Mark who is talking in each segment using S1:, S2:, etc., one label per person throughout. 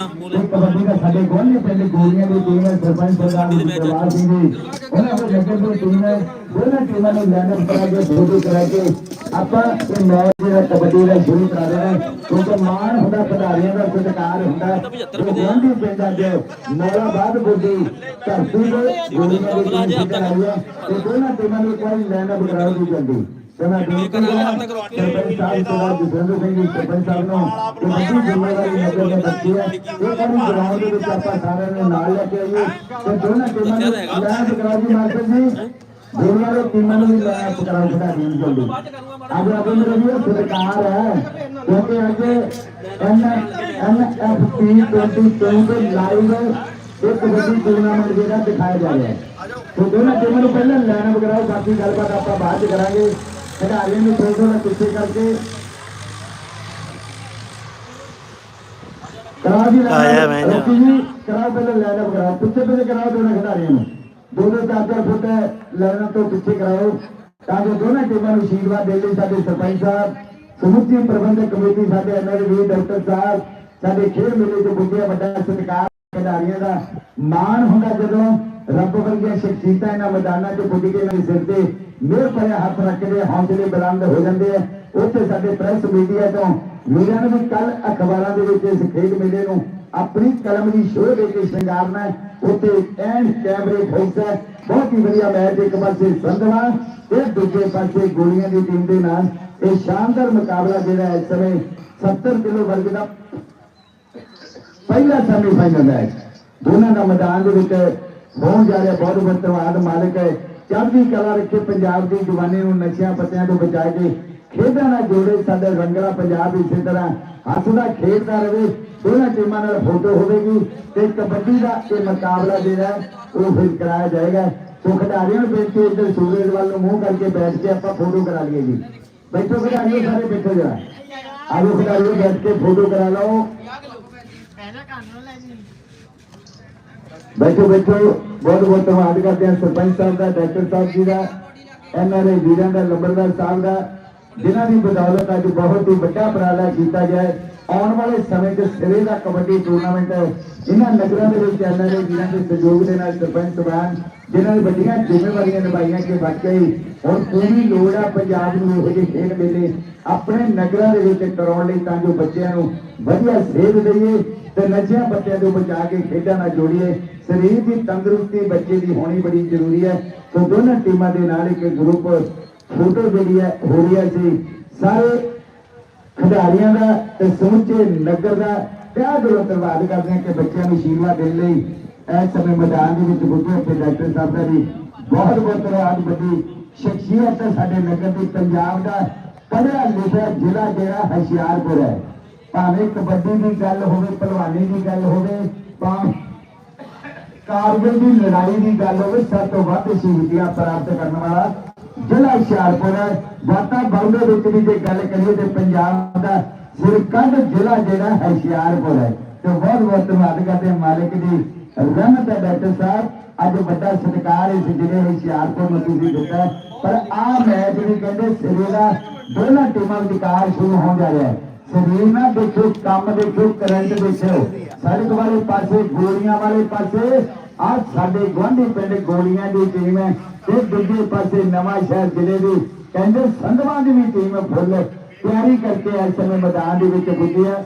S1: ਕਬੱਡੀ ਦਾ ਸਾਡੇ ਗੋਲੀ ਪਿੰਡ ਗੋਲੀਆਂ ਦੀ ਟੀਮ ਹੈ ਸਰਪੰਚ ਸਰਦਾਰ ਦਰਬਾਰ ਸਿੰਘ ਜੀ ਉਹਨਾਂ ਦੇ ਨਗਰ ਦੀ ਟੀਮ ਹੈ ਦੋਨਾਂ ਟੀਮਾਂ ਨੂੰ ਲੈਂਡ ਕਰਾ ਕੇ ਫੋਟੋ ਕਰਾ ਕੇ ਆਪਾਂ ਇਹ ਮੈਚ ਜਿਹੜਾ ਕਬੱਡੀ ਦਾ ਸ਼ੁਰੂ ਕਰਾ ਦੇਣਾ ਕਿਉਂਕਿ ਮਾਣ ਹੁੰਦਾ ਖਿਡਾਰੀਆਂ ਦਾ ਸਤਿਕਾਰ ਹੁੰਦਾ। ਇਹ ਗਾਂਧੀ ਪਿੰਡ ਅੱਜ ਮੌਲਾਬਾਦ ਬੁੱਢੀ ਧਰਤੀ ਦੇ ਗੋਲੀਆਂ ਦੀ ਟੀਮ ਹੈ। ਤੇ ਦੋਨਾਂ ਟੀਮਾਂ ਨੂੰ ਕੋਈ ਲੈਂਡ ਅਪ ਕਰਾਉਣ ਦੀ ਜਲਦੀ। ਤੇ ਮੈਂ ਬੇਨਤੀ ਕਰਾਂ ਸਰਪੰਚ ਸਾਹਿਬ ਜਸਵਿੰਦਰ ਸਿੰਘ ਜੀ ਸਰਪੰਚ ਸਾਹਿਬ ਨੂੰ ਕਿ ਵੱਡੀ ਜ਼ਿੰਮੇਵਾਰੀ ਨਗਰ ਦੇ ਬੱਚੇ ਹੈ ਇਹ ਕਰੀ ਗਰਾਊਂਡ ਦੇ ਵਿੱਚ ਆਪਾਂ ਸਾਰਿਆਂ ਨੂੰ ਨਾਲ ਲੈ ਕੇ ਆਈਏ। ਤੇ ਦੋਨਾਂ ਟੀਮਾਂ ਨੂੰ ਲੈਂਡ ਕਰਾਓ ਜੀ ਮਾਸਟਰ ਜੀ। ਦੋਨਾਂ ਦੇ ਟੀਮਾਂ ਨੂੰ ਵੀ ਲੈਂਡ ਕਰਾਓ ਖਿਡਾਰੀ ਨੂੰ ਜਲਦੀ ਅੱਜ ਆਪਣੇ ਮੇਰੇ ਵੀ ਸਰਕਾਰ ਹੈ। ਕਿਉਂਕਿ ਅੱਜ ਐਨ ਐਨ ਐਫ ਪੀ 22 ਦੇ ਲਾਈਵ ਇੱਕ ਵੱਡੀ ਟੂਰਨਾਮੈਂਟ ਜਿਹੜਾ ਦਿਖਾਇਆ ਜਾ ਰਿਹਾ ਹੈ। ਤੇ ਦੋਨਾਂ ਟੀਮਾਂ ਨੂੰ ਪਹਿਲਾਂ ਲੈਣ ਵਗਰਾਓ ਬਾਕੀ ਗੱਲਬਾਤ ਆਪਾਂ ਬਾਅਦ ਚ ਕਰਾਂਗੇ। ਖਿਡਾਰੀਆਂ ਨੂੰ ਥੋੜਾ ਥੋੜਾ ਪਿੱਛੇ ਕਰਕੇ। ਕਰਾ ਦੀ
S2: ਆਇਆ ਮੈਂ।
S1: ਰੋਕੀ ਜੀ ਕਰਾਓ ਪਹਿਲਾਂ ਲੈਣ ਵਗਰਾਓ ਪਿੱਛੇ ਪਿੱਛੇ ਕਰਾਓ ਦੋਨਾਂ ਖਿਡਾਰੀਆਂ ਨੂੰ। ਦੋ ਦੋ ਚਾਰ ਚਾਰ ਫੁੱਟ ਲੈਣ ਤੋਂ ਪਿੱਛੇ ਕਰਾਓ। ਤਾਂ ਜੋ ਦੋਨਾਂ ਟੀਮਾਂ ਨੂੰ ਅਸ਼ੀਰਵਾਦ ਦੇ ਲਈ ਸਾਡੇ ਸਰਪੰਚ ਸਾਹਿਬ ਸਮੁੱਚੀ ਪ੍ਰਬੰਧਕ ਕਮੇਟੀ ਸਾਡੇ ਐਮਐਲਏ ਡਾਕਟਰ ਸਾਹਿਬ ਸਾਡੇ ਖੇਡ ਮੇਲੇ ਤੋਂ ਪੁੱਜਿਆ ਵੱਡਾ ਸਤਿਕਾਰ ਖਿਡਾਰੀਆਂ ਦਾ ਮਾਣ ਹੁੰਦਾ ਜਦੋਂ ਰੱਬ ਵਰਗੀਆਂ ਸ਼ਖਸੀਅਤਾਂ ਇਹਨਾਂ ਮੈਦਾਨਾਂ 'ਚ ਪੁੱਜ ਕੇ ਇਹਨਾਂ ਦੇ ਸਿਰ ਤੇ ਮਿਹਰ ਭਰਿਆ ਹੱਥ ਰੱਖਦੇ ਹੌਸਲੇ ਬੁਲੰਦ ਹੋ ਜਾਂਦੇ ਆ। ਉੱਥੇ ਸਾਡੇ ਪ੍ਰੈਸ ਮੀਡੀਆ ਤੋਂ ਵੀਰਾਂ ਨੂੰ ਵੀ ਕੱਲ ਅਖਬਾਰਾਂ ਦੇ ਵਿੱਚ ਇਸ ਖੇਡ ਮੇਲੇ ਨੂੰ ਆਪਣੀ ਕਲਮ ਦੀ ਸ਼ੋਅ ਦੇ ਕੇ ਸ਼ਿੰਗਾਰਨਾ ਉੱਥੇ ਐਂਡ ਕੈਮਰੇ ਫੋਕਸ ਬਹੁਤ ਹੀ ਵਧੀਆ ਮੈਚ ਇੱਕ ਪਾਸੇ ਸੰਧਵਾ ਤੇ ਦੂਜੇ ਪਾਸੇ ਗੋਲੀਆਂ ਦੀ ਟੀਮ ਦੇ ਨਾਲ। ਇਹ ਸ਼ਾਨਦਾਰ ਮੁਕਾਬਲਾ ਜਿਹੜਾ ਇਸ ਸਮੇਂ 70 ਕਿਲੋ ਵਰਗ ਦਾ ਪਹਿਲਾ ਸੈਮੀ ਫਾਈਨਲ ਮੈਚ। ਦੋਨਾਂ ਦਾ ਮੈਦਾਨ ਦੇ ਵਿੱਚ ਹੋਣ ਜਾ ਬਹੁਤ ਬਹੁਤ ਧੰਨਵਾਦ ਮਾਲਕ ਹੈ। ਚੜ੍ਹਦੀ ਕਲਾ ਰੱਖੇ ਪੰਜਾਬ ਦੀ ਜਵਾਨੀ ਨੂੰ ਨਸ਼ਿਆਂ ਪੱਤਿਆਂ ਤੋਂ ਬਚਾ ਕੇ ਖੇਡਾਂ ਨਾਲ ਜੋੜੇ ਸਾਡੇ ਰੰਗਲਾ ਪੰਜਾਬ ਇਸੇ ਤਰ੍ਹਾਂ। ਹੱਸਦਾ ਖੇਡਦਾ ਰਹੇ ਦੋਨਾਂ ਟੀਮਾਂ ਨਾਲ ਫੋਟੋ ਹੋਵੇਗੀ ਤੇ ਕਬੱਡੀ ਦਾ ਇਹ ਮੁਕਾਬਲਾ ਜਿਹੜਾ ਉਹ ਫਿਰ ਕਰਾਇਆ ਜਾਏਗਾ। ਸੋ ਖਿਡਾਰੀਆਂ ਨੂੰ ਬੇਨਤੀ ਇੱਧਰ ਸੂਰਜ ਵੱਲ ਨੂੰ ਮੂੰਹ ਕਰਕੇ ਬੈਠ ਕੇ ਆਪਾਂ ਫੋਟੋ ਕਰਾ ਲਈਏ ਜੀ। ਬੈਠੋ ਖਿਡਾਰੀਓ, ਸਾਰੇ ਬੈਠੋ ਜਰਾ। ਆਜੋ ਖਿਡਾਰੀਓ, ਬੈਠ ਕੇ ਫੋਟੋ ਕਰਾ ਲਓ। ਬੈਠੋ ਬੈਠੋ। ਬਹੁਤ ਬਹੁਤ ਧੰਨਵਾਦ ਕਰਦੇ ਹਾਂ ਸਰਪੰਚ ਸਾਹਿਬ ਦਾ ਡਾਕਟਰ ਸਾਹਿਬ ਜੀ ਦਾ ਐਨਆਰਏ ਵੀਰਾਂ ਦਾ, ਲੰਬੜਦਾਰ ਸਾਹਿਬ ਦਾ, ਜਿਨ੍ਹਾਂ ਦੀ ਬਦੌਲਤ ਅੱਜ ਬਹੁਤ ਹੀ ਵੱਡਾ ਉਪਰਾਲਾ ਕੀਤਾ ਗਿਆ ਹੈ। ਆਉਣ ਵਾਲੇ ਸਮੇਂ 'ਚ ਸਿਰੇ ਦਾ ਕਬੱਡੀ ਟੂਰਨਾਮੈਂਟ ਇਹਨਾਂ ਨਗਰਾਂ ਦੇ ਵਿੱਚ ਐਨਆਰਏ ਵੀਰਾਂ ਦੇ ਸਹਿਯੋਗ ਦੇ ਨਾਲ ਸਰਪੰਚ ਸਭਾਨ ਜਿਨ੍ਹਾਂ ਨੇ ਵੱਡੀਆਂ ਜ਼ਿੰਮੇਵਾਰੀਆਂ ਨਿਭਾਈਆਂ ਕਿ ਵਾਕਈ ਹੁਣ ਪੂਰੀ ਲੋੜ ਆ ਪੰਜਾਬ ਨੂੰ ਇਹੋ ਜਿਹੇ ਖੇਡ ਮੇਲੇ ਆਪਣੇ ਨਗਰਾਂ ਦੇ ਵਿੱਚ ਕਰਾਉਣ ਲਈ ਤਾਂ ਜੋ ਬੱਚਿਆਂ ਨੂੰ ਵਧੀਆ ਸੇਧ ਦੇਈਏ ਤੇ ਨਸ਼ਿਆਂ ਬੱਚਿਆਂ ਤੋਂ ਬਚਾ ਕੇ ਖੇਡਾਂ ਨਾਲ ਜੋੜੀਏ। ਸਰੀਰ ਦੀ ਤੰਦਰੁਸਤੀ ਬੱਚੇ ਦੀ ਹੋਣੀ ਬੜੀ ਜ਼ਰੂਰੀ ਹੈ। ਸੋ ਦੋਨਾਂ ਟੀਮਾਂ ਦੇ ਨਾਲ ਇੱਕ ਗਰੁੱਪ ਫੋਟੋ ਜਿਹੜੀ ਹੈ, ਹੋ ਰਹੀ ਹੈ ਸੀ ਸਾਰੇ ਖਿਡਾਰੀਆਂ ਦਾ ਤੇ ਸਮੁੱਚੇ ਨਗਰ ਦਾ ਪਿਆਰ ਦਿਲੋਂ ਧੰਨਵਾਦ ਕਰਦੇ ਹਾਂ ਕਿ ਬੱਚਿਆਂ ਨੂੰ ਅਸ਼ੀਰਵਾਦ ਦੇਣ ਲਈ ਇਸ ਸਮੇਂ ਮੈਦਾਨ ਦੇ ਵਿੱਚ ਬੁੱਢੇ ਤੇ ਡਾਕਟਰ ਸਾਹਿਬ ਦਾ ਵੀ ਬਹੁਤ ਬਹੁਤ ਧੰਨਵਾਦ। ਵੱਡੀ ਸ਼ਖਸੀਅਤ ਹੈ ਸਾਡੇ ਨਗਰ ਦੀ ਪੰਜਾਬ ਦਾ। ਪੜ੍ਹਿਆ ਲਿਖਿਆ ਜ਼ਿਲ੍ਹਾ ਜਿਹੜਾ ਹੁਸ਼ਿਆਰਪੁਰ ਹੈ। ਭਾਵੇਂ ਕਬੱਡੀ ਦੀ ਗੱਲ ਹੋਵੇ ਪਹਿਲਵਾਨੀ ਦੀ ਗੱਲ ਹੋਵੇ, ਭਾਵੇਂ ਕਾਰਗਿਲ ਦੀ ਲੜਾਈ ਦੀ ਗੱਲ ਹੋਵੇ, ਸਭ ਤੋਂ ਵੱਧ ਸ਼ਹੀਦੀਆਂ ਪ੍ਰਾਪਤ ਕਰਨ ਵਾਲਾ ਜ਼ਿਲ੍ਹਾ ਹੁਸ਼ਿਆਰਪੁਰ ਹੈ। ਵਾਤਾ ਬੰਦੇ ਵਿੱਚ ਵੀ ਜੇ ਗੱਲ ਕਰੀਏ ਤੇ ਪੰਜਾਬ ਦਾ ਸਿਰਕੰਦ ਜ਼ਿਲ੍ਹਾ ਜਿਹੜਾ ਹੈ ਹੁਸ਼ਿਆਰਪੁਰ ਹੈ। ਤੇ ਬਹੁਤ ਬਹੁਤ ਧੰਨਵਾਦ ਕਰਦੇ ਮਾਲਕ ਦੀ ਰਹਿਮਤ ਹੈ ਡਾਕਟਰ ਸਾਹਿਬ, ਅੱਜ ਵੱਡਾ ਸਤਿਕਾਰ ਇਸ ਜ਼ਿਲ੍ਹੇ ਹੁਸ਼ਿਆਰਪੁਰ ਨੂੰ ਤੁਸੀਂ ਦਿੱਤਾ ਪਰ ਆਹ ਮੈਚ ਵੀ ਕਹਿੰਦੇ ਸਿਰੇ ਦਾ ਦੋਨਾਂ ਟੀਮਾਂ ਵਿਚਕਾਰ ਸ਼ੁਰੂ ਹੋਣ ਜਾ ਰਿਹਾ ਹੈ। ਸਰੀਰ ਨਾਲ ਦੇਖੋ, ਕੰਮ ਦੇਖੋ, ਕਰੰਟ ਦੇਖੋ। ਸੜਕ ਵਾਲੇ ਪਾਸੇ, ਗੋਲੀਆਂ ਵਾਲੇ ਪਾਸੇ ਆ ਸਾਡੇ ਗੁਆਂਢੀ ਪਿੰਡ ਗੋਲੀਆਂ ਦੀ ਟੀਮ ਹੈ ਤੇ ਦੂਜੇ ਪਾਸੇ ਨਵਾਂ ਸ਼ਹਿਰ ਜ਼ਿਲ੍ਹੇ ਦੀ ਕਹਿੰਦੇ ਸੰਧਵਾਂ ਦੀ ਵੀ ਟੀਮ ਫੁੱਲ ਤਿਆਰੀ ਕਰਕੇ ਇਸ ਸਮੇਂ ਮੈਦਾਨ ਦੇ ਵਿੱਚ ਪੁੱਜੀ ਹੈ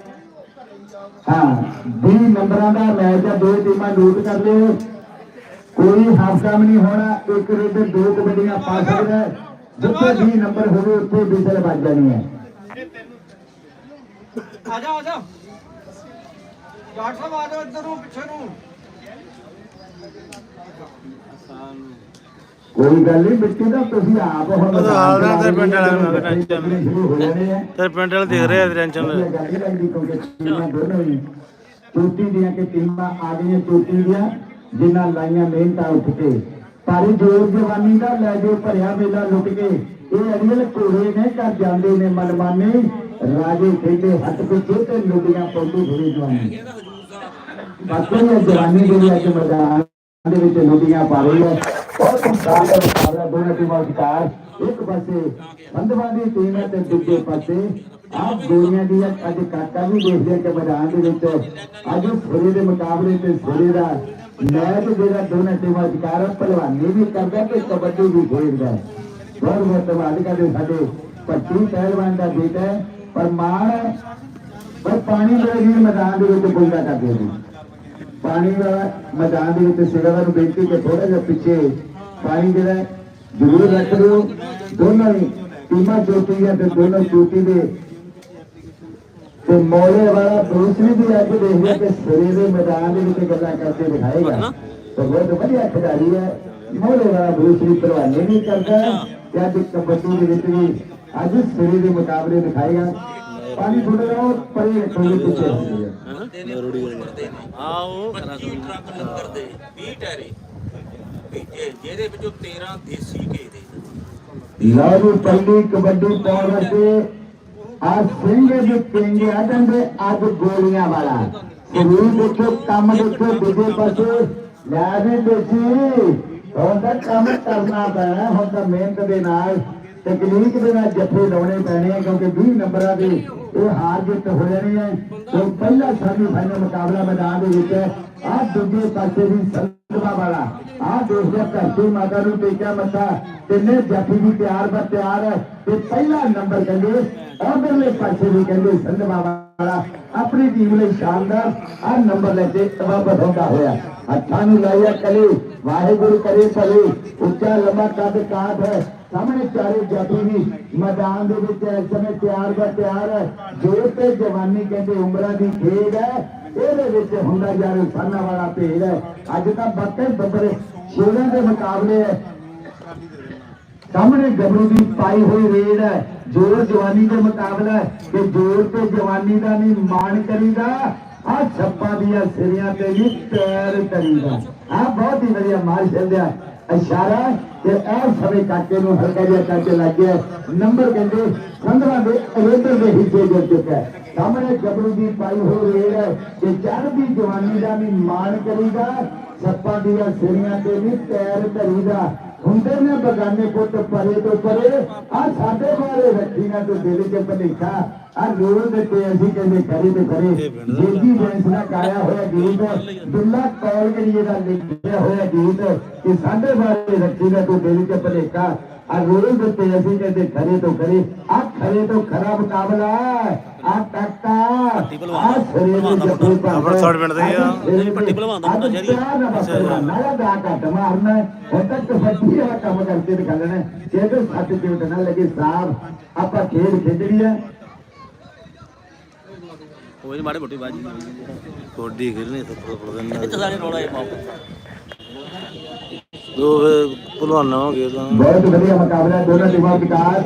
S1: ਹਾਂ 20 ਨੰਬਰਾਂ ਦਾ ਮੈਚ ਹੈ ਦੋ ਟੀਮਾਂ ਨੋਟ ਕਰ ਲਿਓ। ਕੋਈ ਹਾਫ ਟਾਈਮ ਨਹੀਂ ਹੋਣਾ, ਇੱਕ ਰੇਡ ਦੋ ਕਬੱਡੀਆਂ ਪਾ ਸਕਦਾ ਜਿੱਥੇ 20 ਨੰਬਰ ਹੋਵੇ, ਉੱਥੇ ਵਿਸਲ ਵੱਜ ਜਾਣੀ ਹੈ।
S3: ਆ ਜਾ ਆ ਜਾ। ਡਾਕਟਰ ਸਾਹਿਬ, ਆ ਜਾਓ ਇੱਧਰ ਨੂੰ, ਪਿੱਛੇ ਨੂੰ।
S1: ਕੋਈ ਗੱਲ ਨਹੀਂ ਬੱਚੇ ਦਾ ਤੁਸੀਂ ਆਪ ਹੁਣ
S2: ਨਾ ਪਿੰਡ ਵਾਲਿਆਂ ਨੂੰ। ਟੈਨਸ਼ਨ ਪਿੰਡ ਵਾਲੇ ਦੇਖ ਰਹੇ ਆ ਟੈਨਸ਼ਨ।
S1: ਦੀਆਂ ਕਿ ਟੀਮਾਂ ਆ ਗਈਆਂ ਦੀਆਂ ਜਿਨ੍ਹਾਂ ਲਾਈਆਂ ਮਿਹਨਤਾਂ ਉੱਠ ਕੇ। ਭਾਰੀ ਜੋਰ ਜਵਾਨੀ ਦਾ ਲੈ ਜੋ ਭਰਿਆ ਮੇਲਾ ਲੁੱਟ ਕੇ ਇਹ ਅੜੀਲ ਨੇ ਜਾਂਦੇ ਨੇ ਮਨਮਾਨੇ। ਰਾਜੇ ਖੇਡੇ ਹੱਥ ਪਿੱਛੇ ਤੇ ਲੁੱਡੀਆਂ ਪੌਂਦੀ ਫੜੀ ਜਵਾਨੀ। ਬਾਕੀ ਇਹ ਜਵਾਨੀ ਜਿਹੜੀ ਅੱਜ ਮੈਦਾਨ ਦੇ ਵਿੱਚ ਲੁੱਡੀਆਂ ਪਾ ਰਹੀ ਹੈ। ਬਹੁਤ ਸ਼ਾਨਦਾਰ ਮੁਕਾਬਲਾ ਦੋਨਾਂ ਟੀਮਾਂ ਵਿਚਕਾਰ ਇੱਕ ਪਾਸੇ ਬੰਦਵਾਂ ਦੀ ਟੀਮ ਹੈ ਤੇ ਦੂਜੇ ਪਾਸੇ ਆਪ ਗੋਲੀਆਂ ਦੀ ਅੱਜ ਕਾਕਾ ਵੀ ਦੇਖਦੇ ਕਿ ਮੈਦਾਨ ਦੇ ਵਿੱਚ ਅੱਜ ਸਿਰੇ ਦੇ ਮੁਕਾਬਲੇ ਤੇ ਸਿਰੇ ਦਾ ਮੈਚ ਜਿਹੜਾ ਦੋਨਾਂ ਟੀਮਾਂ ਵਿਚਕਾਰ ਪਹਿਲਵਾਨੀ ਵੀ ਕਰਦਾ ਤੇ ਕਬੱਡੀ ਵੀ ਖੇਡਦਾ ਬਹੁਤ ਬਹੁਤ ਧੰਨਵਾਦ ਕਰਦੇ ਸਾਡੇ ਭੱਟੀ ਪਹਿਲਵਾਨ ਦਾ ਬੇਟਾ ਪਰ ਮਾਣ ਪਰ ਪਾਣੀ ਦੇ ਵੀ ਮੈਦਾਨ ਦੇ ਵਿੱਚ ਬੋਲਦਾ ਕਰਦੇ ਨੇ ਪਾਣੀ ਵਾਲਾ ਮੈਦਾਨ ਦੇ ਵਿੱਚ ਸੇਵਾਦਾਰ ਨੂੰ ਬੇਨਤੀ ਕਿ ਥੋੜਾ ਜਿਹਾ ਪਿੱਛੇ ਪਾਣੀ ਜਿਹੜਾ ਜ਼ਰੂਰ ਰੱਖ ਦਿਓ। ਦੋਨੋਂ ਹੀ ਟੀਮਾਂ ਚੋਟੀਆਂ ਤੇ ਦੋਨੋਂ ਚੋਟੀ ਦੇ। ਤੇ ਮੌਲੇ ਵਾਲਾ ਦੂਸਰੀ ਵੀ ਅੱਜ ਦੇਖਿਆ ਕਿ ਸਿਰੇ ਦੇ ਮੈਦਾਨ ਦੇ ਵਿੱਚ ਗੱਲਾਂ ਕਰਕੇ ਦਿਖਾਏਗਾ। ਤੇ ਬਹੁਤ ਵਧੀਆ ਖਿਡਾਰੀ ਹੈ। ਮੌਲੇ ਵਾਲਾ ਦੂਸਰੀ ਪਹਿਲਵਾਨੀ ਵੀ ਕਰਦਾ ਤੇ ਅੱਜ ਕਬੱਡੀ ਦੇ ਵਿੱਚ ਵੀ ਅੱਜ ਸਿਰੇ ਦੇ ਮੁਕਾਬਲੇ ਦਿਖਾਏਗਾ। ਪਾਣੀ ਥੋੜਾ ਜਿਹਾ ਪਰੇ ਰੱਖੋਗੇ ਪਿੱਛੇ ਹੁੰਦੀ ਹੈ।
S2: ਆਓ
S4: ਪੱਚੀ ਟਰੱਕ ਲੰਗਰ ਦੇ 20 ਟੈਰੇ ਇਹ- ਜਿਹਦੇ ਵਿੱਚੋਂ 13 ਦੇਸੀ ਘੇ ਦੇ।
S1: ਲਓ ਜੀ ਪਹਿਲੀ ਕਬੱਡੀ ਪਾਉਣ ਵਾਸਤੇ ਆ ਸਿੰਘ ਦੇ ਪਿੰਗੇ ਆ ਜਾਂਦੇ ਅੱਜ ਗੋਲੀਆਂ ਵਾਲਾ। ਸਰੀਰ ਦੇਖੋ ਕੰਮ ਦੇਖੋ ਦੂਜੇ ਪਾਸੇ ਲੈ ਵੀ ਦੇਖੀ ਹੁਣ ਤਾਂ ਕੰਮ ਕਰਨਾ ਪੈਣਾ ਹੁਣ ਤਾਂ ਮਿਹਨਤ ਦੇ ਨਾਲ ਤਕਨੀਕ ਦੇ ਨਾਲ ਜੱਫੇ ਲਾਉਣੇ ਪੈਣੇ ਆ, ਕਿਉਂਕਿ 20 ਨੰਬਰਾਂ ਦੇ ਇਹ ਹਾਰ ਜਿੱਤ ਹੋ ਜਾਣੀ ਹੈ ਤੇ ਪਹਿਲਾ ਸੈਮੀ ਫਾਈਨਲ ਮੁਕਾਬਲਾ ਮੈਦਾਨ ਦੇ ਵਿੱਚ ਹੈ। ਆ ਦੂਜੇ ਪਾਸੇ ਵੀ ਸੰਧਵਾ ਵਾਲਾ ਆ ਦੇਖਿਆ ਧਰਤੀ ਮਾਤਾ ਨੂੰ ਟੇਕਿਆ ਮੱਥਾ, ਤਿੰਨੇ ਜਾਫੀ ਵੀ ਤਿਆਰ ਬਰ ਤਿਆਰ ਹੈ। ਤੇ ਪਹਿਲਾ ਨੰਬਰ ਕਹਿੰਦੇ, ਉਧਰਲੇ ਪਾਸੇ ਵੀ ਕਹਿੰਦੇ ਸੰਧਵਾ ਵਾਲਾ, ਆਪਣੀ ਟੀਮ ਲਈ ਸ਼ਾਨਦਾਰ ਆ ਨੰਬਰ ਲੈ ਕੇ ਤਬਾਬਤ ਹੁੰਦਾ ਹੋਇਆ। ਹੱਥਾਂ ਨੂੰ ਲਾਇਆ ਕਲੇ, ਵਾਹਿਗੁਰੂ ਕਰੇ ਭਲੇ, ਉੱਚਾ ਲੰਬਾ ਕੱਦ ਕਾਠ ਹੈ। ਸਾਹਮਣੇ ਚਾਰੇ ਜਾਤੀ ਵੀ ਮੈਦਾਨ ਦੇ ਵਿੱਚ ਇਸ ਸਮੇਂ ਤਿਆਰ ਬਰ ਤਿਆਰ ਹੈ। ਜੋਰ ਤੇ ਜਵਾਨੀ ਕਹਿੰਦੇ ਉਮਰਾਂ ਦੀ ਖੇਡ ਹੈ। ਇਹਦੇ ਵਿੱਚ ਹੁੰਦਾ ਯਾਰ ਸਾਨਾ ਵਾਲਾ ਭੇਡ ਹੈ। ਅੱਜ ਤਾਂ ਬੱਤੇ ਬੱਬਰੇ ਸ਼ੇਰਾਂ ਦੇ ਮੁਕਾਬਲੇ ਹੈ। ਸਾਹਮਣੇ ਗੱਭਰੂ ਦੀ ਪਾਈ ਹੋਈ ਰੇਡ ਹੈ। ਜੋਰ ਜਵਾਨੀ ਦੇ ਮੁਕਾਬਲਾ ਹੈ ਕਿ ਜੋਰ ਤੇ ਜਵਾਨੀ ਦਾ ਨਹੀਂ, ਮਾਣ ਕਰੀਦਾ ਆ ਛੱਪਾਂ ਦੀਆਂ ਸਿਰਿਆਂ ਤੇ ਵੀ ਪੈਰ ਕਰੀਦਾ ਆ ਬਹੁਤ ਹੀ ਵਧੀਆ ਮਾਰਸ਼ਲ ਛੱਡਿਆ ਇਸ਼ਾਰਾ ਤੇ ਇਹ ਸਮੇਂ ਕਾਕੇ ਨੂੰ ਹਲਕਾ ਜਿਹਾ ਕਾਕੇ ਲੱਗ ਗਿਆ। ਨੰਬਰ ਕਹਿੰਦੇ 15 ਦੇ ਅਰੇਂਦਰ ਦੇ ਹਿੱਸੇ ਜੁੜ ਚੁੱਕਾ ਸਾਹਮਣੇ ਗੱਭਰੂ ਦੀ ਪਾਈ ਹੋਈ ਰੇਡ ਹੈ ਕਿ ਚੜ੍ਹਦੀ ਜਵਾਨੀ ਦਾ ਵੀ ਮਾਣ ਕਰੀਦਾ, ਸੱਪਾਂ ਦੀਆਂ ਸਿਰਿਆਂ ਤੇ ਵੀ ਪੈਰ ਧਰੀਦਾ। ਹੁੰਦੇ ਨੇ ਬਗਾਨੇ ਪੁੱਤ ਪਰੇ ਤੋਂ ਪਰੇ। ਆ ਸਾਡੇ ਬਾਰੇ ਰੱਖੀ ਨਾ ਤੂੰ ਦਿਲ ਚ ਭਲੇਖਾ। ਆ ਲੋੜ ਦੇ ਤੇ ਅਸੀਂ ਕਹਿੰਦੇ ਕਰੇ ਤੇ ਕਰੇ ਜੇਜੀ ਬੈਂਸ ਦਾ ਕਾਇਆ ਹੋਇਆ ਗੀਤ। ਦੁੱਲਾ ਕੌਲ ਗੜੀਏ ਦਾ ਲਿਖਿਆ ਹੋਇਆ ਗੀਤ। ਕਿ ਸਾਡੇ ਬਾਰੇ ਰੱਖੀ ਨਾ ਤੂੰ ਦਿਲ ਚ ਭਲੇਖਾ। ਆ ਲੋੜ ਦੇ ਤੇ ਅਸੀਂ ਕਹਿੰਦੇ ਖਰੇ ਤੋਂ ਕਰੇ ਆ ਖਰੇ ਤੋਂ ਖਰਾ ਮੁਕਾਬਲਾ ਆ ਟੱਕਾ ਆ ਸਰੇ ਦੇ ਜੱਫੇ
S2: ਅੰਮ੍ਰਿਤਸਰ ਪਿੰਡ ਦੇ ਆ।
S1: ਪੱਟੀ ਭਲਵਾਨ ਦਾ ਮੁੰਡਾ ਸ਼ਹਿਰੀ ਨਾਲਾ ਦਾ ਘੱਟ ਮਾਰਨਾ ਹੁਣ ਤੱਕ ਕਬੱਡੀ ਵਾਲਾ ਕੰਮ ਕਰਕੇ ਦਿਖਾਣਾ ਜੇ ਤੇ ਸੱਟ ਚੋਟ ਨਾ ਲੱਗੇ ਸਾਫ਼ ਆਪਾਂ ਖੇਡ ਖੇਡਣੀ ਹੈ।
S4: ਕੋਈ ਮਾੜੇ ਮੋਟੀ ਬਾਜੀ
S2: ਕੋਡੀ ਖੇਲਣੀ ਥੱਪੜ ਪੜ ਦਿੰਦਾ
S4: ਇੱਥੇ ਸਾਰੇ ਰੋੜਾ ਇਹ ਪਾਓ।
S2: ਦੋ ਭਲਵਾਨਾਂ ਹੋ ਗਏ ਤਾਂ।
S1: ਬਹੁਤ ਵਧੀਆ ਮੁਕਾਬਲਾ ਦੋਨਾਂ ਟੀਮਾਂ ਵਿਚਕਾਰ।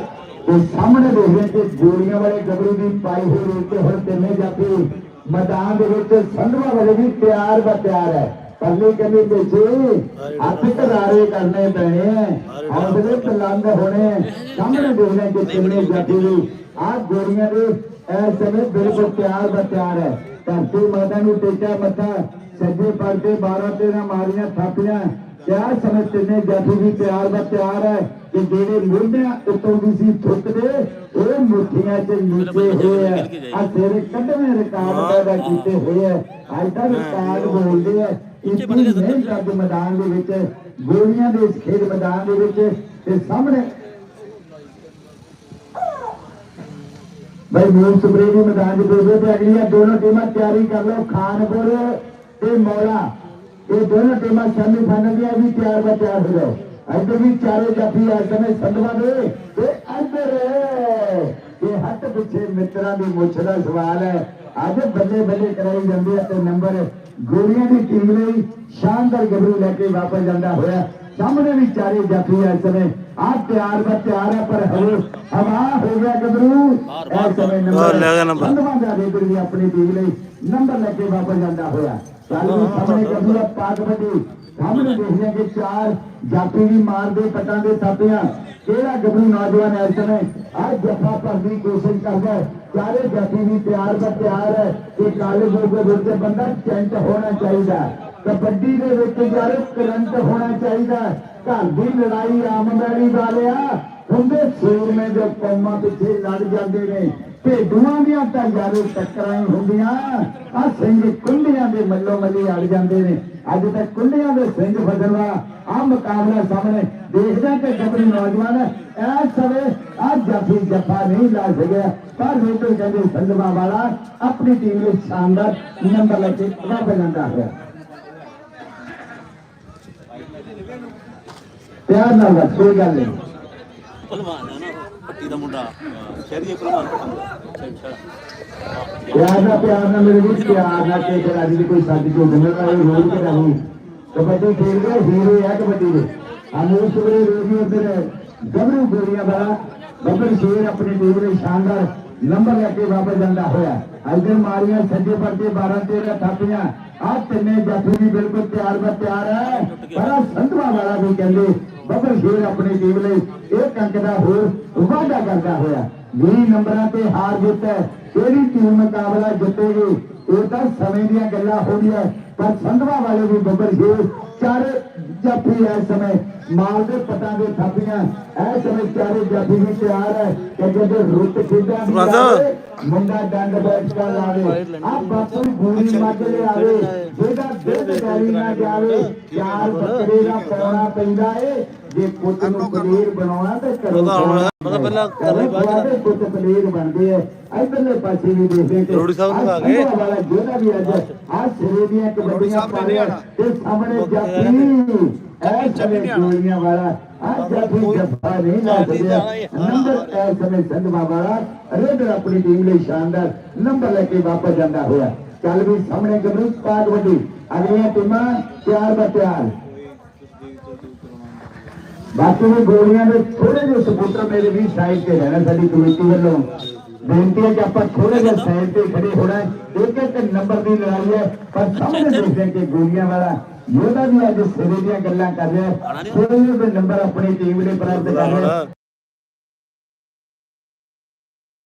S1: ਤੇ ਸਾਹਮਣੇ ਦੇਖਦੇ ਕਿ ਗੋਲੀਆਂ ਵਾਲੇ ਗੱਭਰੂ ਦੀ ਪਾਈ ਹੋਈ ਰੇਤ ਤੇ ਹੁਣ ਤਿੰਨੇ ਜਾਤੀ ਮੈਦਾਨ ਦੇ ਵਿੱਚ ਸੰਧਵਾ ਵਾਲੇ ਵੀ ਤਿਆਰ ਬਾ ਤਿਆਰ ਹੈ। ਪਰਲੀ ਕੰਨੀ ਪਿੱਛੇ ਹੱਥ ਕਰਾਰੇ ਕਰਨੇ ਪੈਣੇ ਹੌਸਲੇ ਬੁਲੰਦ ਹੋਣੇ। ਸਾਹਮਣੇ ਦੇਖਦੇ ਕਿ ਤਿੰਨੇ ਜਾਤੀ ਵੀ ਆ ਗੋਲੀਆਂ ਦੇ ਇਸ ਸਮੇਂ ਬਿਲਕੁਲ ਤਿਆਰ ਬਾ ਤਿਆਰ ਹੈ। ਧਰਤੀ ਮਾਤਾ ਨੂੰ ਟੇਕਿਆ ਮੱਥਾ ਸੱਜੇ ਪਾਸੇ 12 13 ਮਾਰੀਆਂ ਥਾਪੀਆਂ। ਤਿਆਰ ਸਮੇਂ ਤਿੰਨੇ ਜਾਤੀ ਵੀ ਤਿਆਰ ਦਾ ਤਿਆਰ ਹੈ ਕਿ ਜਿਹੜੇ ਮੁਰਦਿਆਂ ਉੱਤੋਂ ਦੀ ਸੀ ਥੁੱਕਦੇ ਉਹ ਮੁੱਠੀਆਂ 'ਚ ਨੀਚੇ ਹੋਏ ਆ। ਆ ਤੇਰੇ ਕੱਢਵੇਂ ਰਿਕਾਰਡ ਪੈਦਾ ਕੀਤੇ ਹੋਏ ਆ। ਅੱਜ ਦਾ ਰਿਕਾਰਡ ਬੋਲਦੇ ਆ। ਮਿਹਨਤ ਅੱਜ ਮੈਦਾਨ ਦੇ ਵਿੱਚ ਗੋਲੀਆਂ ਦੇ ਖੇਡ ਮੈਦਾਨ ਦੇ ਵਿੱਚ ਤੇ ਸਾਹਮਣੇ ਭਾਈ ਮੂਲ ਸਪਰੇ ਵੀ ਮੈਦਾਨ 'ਚ ਬੋਲਦੇ ਤੇ ਅਗਲੀਆਂ ਦੋਨੋਂ ਟੀਮਾਂ ਤਿਆਰੀ ਕਰ ਲਓ। ਖਾਨਪੁਰ ਤੇ ਮੌਲਾ ਇਹ ਦੋਨੋਂ ਟੀਮਾਂ ਸੈਮੀ ਫਾਈਨਲ ਦੀਆਂ ਵੀ ਤਿਆਰ ਬਾ ਤਿਆਰ ਹੋ ਜਾਓ। ਇੱਧਰ ਵੀ ਚਾਰੇ ਜਾਫੀ ਇਸ ਸਮੇਂ ਸੰਧਵਾ ਦੇ। ਤੇ ਇੱਧਰ ਇਹ ਹੱਥ ਪਿੱਛੇ ਮਿੱਤਰਾਂ ਦੀ ਮੁੱਛ ਦਾ ਸਵਾਲ ਹੈ। ਅੱਜ ਬੱਲੇ ਬੱਲੇ ਕਰਾਈ ਜਾਂਦੇ ਆ ਤੇ ਨੰਬਰ ਗੋਲੀਆਂ ਦੀ ਟੀਮ ਲਈ ਸ਼ਾਨਦਾਰ ਗੱਭਰੂ ਲੈ ਕੇ ਵਾਪਸ ਜਾਂਦਾ ਹੋਇਆ। ਸਾਹਮਣੇ ਵੀ ਚਾਰੇ ਜਾਫੀ ਇਸ ਸਮੇਂ ਆ ਤਿਆਰ ਬਾ ਤਿਆਰ ਹੈ ਪਰ ਹਵੇ ਹਵਾ ਹੋ ਗਿਆ ਗੱਭਰੂ। ਇਸ ਸਮੇਂ
S2: ਨੰਬਰ।
S1: ਸੰਧਵਾ ਦਾ ਵੀ ਆਪਣੀ ਟੀਮ ਲਈ ਨੰਬਰ ਲੈ ਕੇ ਵਾਪਸ ਜਾਂਦਾ ਹੋਇਆ। ਵੀ ਸਾਹਮਣੇ ਦਾ ਪਾਕ ਵੱਡੀ ਸਾਹਮਣੇ ਦੇਖਦੇ ਕਿ ਚਾਰ ਜਾਤੀ ਵੀ ਮਾਰਦੇ ਪਟਾਂ ਦੇ ਥਾਪੀਆਂ। ਕਿਹੜਾ ਗੱਭਰੂ ਨੌਜਵਾਨ ਇਸ ਸਮੇਂ? ਆ ਜੱਫਾ ਭਰਨ ਦੀ ਕੋਸ਼ਿਸ਼ ਕਰਦਾ ਹੈ। ਚਾਰੇ ਜਾਤੀ ਵੀ ਤਿਆਰ ਦਾ ਤਿਆਰ ਹੈ ਕਿ ਕਾਲੇ ਦੇ ਵਿੱਚ ਬੰਦਾ ਚੈਂਟ ਹੋਣਾ ਚਾਹੀਦਾ। ਕਬੱਡੀ ਦੇ ਵਿੱਚ ਯਾਰ ਕਰੰਟ ਹੋਣਾ ਚਾਹੀਦਾ। ਘਰ ਦੀ ਲੜਾਈ ਆਮਦਨੀ ਵਾਲਿਆ ਹੁੰਦੇ ਸੂਰਮੇ ਦੇ ਕੌਮਾਂ ਪਿੱਛੇ ਲੜ ਜਾਂਦੇ ਨੇ। ਭੇਡੂਆਂ ਦੀਆਂ ਤਾਂ ਯਾਰੇ ਟੱਕਰਾਂ ਹੁੰਦੀਆਂ। ਆ ਸਿੰਘ ਕੁੰਡੀਆਂ ਦੇ ਮੱਲੋ ਮੱਲੀ ਅੜ ਜਾਂਦੇ ਨੇ। ਅੱਜ ਤੱਕ ਕੁੰਡੀਆਂ ਦੇ ਸਿੰਘ ਫਸਲਵਾ ਆ ਮੁਕਾਬਲਾ ਸਾਹਮਣੇ ਦੇਖਦਾ ਕਿ ਗੱਭਰੂ ਨੌਜਵਾਨ ਐ ਸਵੇ ਆ ਜੱਫੀ ਜੱਫਾ ਨਹੀਂ ਲਾ ਸਕਿਆ। ਪਰ ਰੇਟਰ ਕਹਿੰਦੇ ਸੰਧਵਾ ਵਾਲਾ ਆਪਣੀ ਟੀਮ ਵਿੱਚ ਸ਼ਾਨਦਾਰ ਨੰਬਰ ਲੈ ਕੇ ਵਾਪਸ ਜਾਂਦਾ ਹੈ ਪਿਆਰ ਨਾਲ ਕੋਈ ਗੱਲ ਨਹੀਂ।
S4: ਭਲਵਾਨ ਹੈ ਦਾ ਮੁੰਡਾ ਸ਼ਹਿਰੀ ਭਲਵਾਨ
S1: ਪਿਆਰ ਨਾਲ ਪਿਆਰ ਨਾਲ ਮੇਰੇ ਵੀ ਪਿਆਰ ਨਾਲ ਕੇ ਫਿਰ ਦੀ ਕੋਈ ਸੱਜ ਜੋ ਦਿਨ ਦਾ ਇਹ ਰੋਜ਼ ਕੇ ਰਹੀ ਕਬੱਡੀ ਖੇਡਦੇ ਹੀਰੋ ਆ ਕਬੱਡੀ ਦੇ। ਅਨੂਪ ਸਵੇਰੇ ਰੋਜ਼ੀ ਉਧਰ ਗੱਭਰੂ ਗੋਲੀਆਂ ਵਾਲਾ, ਬੱਬਰ ਸ਼ੇਰ ਆਪਣੀ ਟੀਮ ਲਈ ਸ਼ਾਨਦਾਰ ਨੰਬਰ ਲੈ ਕੇ ਵਾਪਸ ਜਾਂਦਾ ਹੋਇਆ। ਅਜਰ ਮਾਰੀਆਂ ਸੱਜੇ ਪਰਤੇ 12 13 ਥਾਪੀਆਂ। ਆ ਤਿੰਨੇ ਜਾਫੀ ਵੀ ਬਿਲਕੁਲ ਤਿਆਰ ਬਰ ਤਿਆਰ ਹੈ। ਪਰ ਆਹ ਸੰਧਵਾ ਵਾਲਾ ਵੀ ਕਹਿੰਦੇ ਬੱਬਰ ਸ਼ੇਰ ਆਪਣੀ ਟੀਮ ਲਈ। ਇਹ ਅੰਕ ਦਾ ਹੋਰ ਵਾਅਦਾ ਕਰਦਾ ਹੋਇਆ। 20 ਨੰਬਰਾਂ ਤੇ ਹਾਰ ਜਿੱਤ ਹੈ। ਕਿਹੜੀ ਟੀਮ ਮੁਕਾਬਲਾ ਜਿੱਤੇਗੀ? ਇਹ ਤਾਂ ਸਮੇਂ ਦੀਆਂ ਗੱਲਾਂ ਹੋਣੀਆਂ ਪਰ ਸੰਧਵਾ ਵਾਲੇ ਵੀ ਬੱਬਰ ਸ਼ੇਰ ਚਾਰੇ ਜਾਫੀ ਇਸ ਸਮੇਂ। ਮਾਲ ਦੇ ਪਟਾਂ ਦੇ ਥਾਪੀਆਂ। ਇਸ ਸਮੇਂ ਚਾਰੇ ਜਾਫੀ ਵੀ ਤਿਆਰ ਹੈ। ਕਿ ਜਦੋਂ ਰੁੱਤ ਖੇਡਾਂ ਦੀ ਮੁੰਡਾ ਡੰਡ ਬੈਠ ਕੇ ਲਾਵੇ। ਆ ਬਾਪੂ ਗੋਲੀ ਮੱਝ ਲੈ ਆਵੇ ਜਿਹਦਾ ਦਿਲ ਡੈਰੀ ਨਾ ਜਾਵੇ ਚਾਰ ਬੱਕਰੇ ਦਾ ਪਾਉਣਾ ਪੈਂਦਾ ਏ। ਜੇ ਪੁੱਤ ਨੂੰ ਪਨੀਰ ਬਣਾਉਣਾ ਤੇ ਕਰੋ
S2: ਉਹਦਾ ਪਹਿਲਾਂ ਕਰਨਾ ਬਾਅਦ ਚ।
S1: ਪੁੱਤ ਪਨੀਰ ਬਣਦੇ ਐ ਇਧਰਲੇ ਪਾਸੇ ਵੀ ਦੇਖਦੇ ਕਿ
S2: ਰੋੜੀ ਸਾਹਿਬ ਨੂੰ ਆ ਗਏ।
S1: ਜਿਹੜਾ ਵੀ ਅੱਜ ਆ ਸਿਰੇ ਦੀਆਂ ਕਬੱਡੀਆਂ ਪਾ ਰਿਹਾ ਤੇ ਸਾਹਮਣੇ ਜਾਫੀ। ਐ ਸਮੇਂ ਗੋਲੀਆਂ ਵਾਲਾ। ਆਪਣੀ ਟੀਮ ਲਈ ਸ਼ਾਨਦਾਰ ਨੰਬਰ ਲੈ ਕੇ ਵਾਪਸ ਜਾਂਦਾ ਹੋਇਆ ਚੱਲ ਵੀ ਸਾਹਮਣੇ ਗਬਰੂ ਪਾਗ ਵੱਡੀ ਅਗਲੀਆਂ ਟੀਮਾਂ ਤਿਆਰ ਬਰ ਬਾਕੀ ਵੀ ਗੋਲੀਆਂ ਦੇ ਥੋੜੇ ਜਿਹੇ ਸਪੋਰਟਰ ਮੇਰੇ ਵੀ ਸਾਈਡ ਤੇ ਰਹਿਣਾ ਸਾਡੀ ਕਮੇਟੀ ਵੱਲੋਂ ਬੇਨਤੀ ਹੈ ਕਿ ਆਪਾਂ ਥੋੜੇ ਜਿਹੇ ਸਾਈਡ ਤੇ ਖੜੇ ਹੋਣਾ ਇੱਕ ਇੱਕ ਨੰਬਰ ਦੀ ਲੜਾਈ ਹੈ ਪਰ ਸਾਹਮਣੇ ਦੇਖਦੇ ਕਿ ਗੋਲੀਆਂ ਵਾਲਾ ਯੋਧਾ ਵੀ ਅੱਜ ਸਿਰੇ ਦੀਆਂ ਗੱਲਾਂ ਕਰ ਰਿਹਾ ਥੋੜੇ ਜਿਹੇ ਨੰਬਰ ਆਪਣੀ ਟੀਮ ਲਈ ਪ੍ਰਾਪਤ ਕਰ ਹੈ।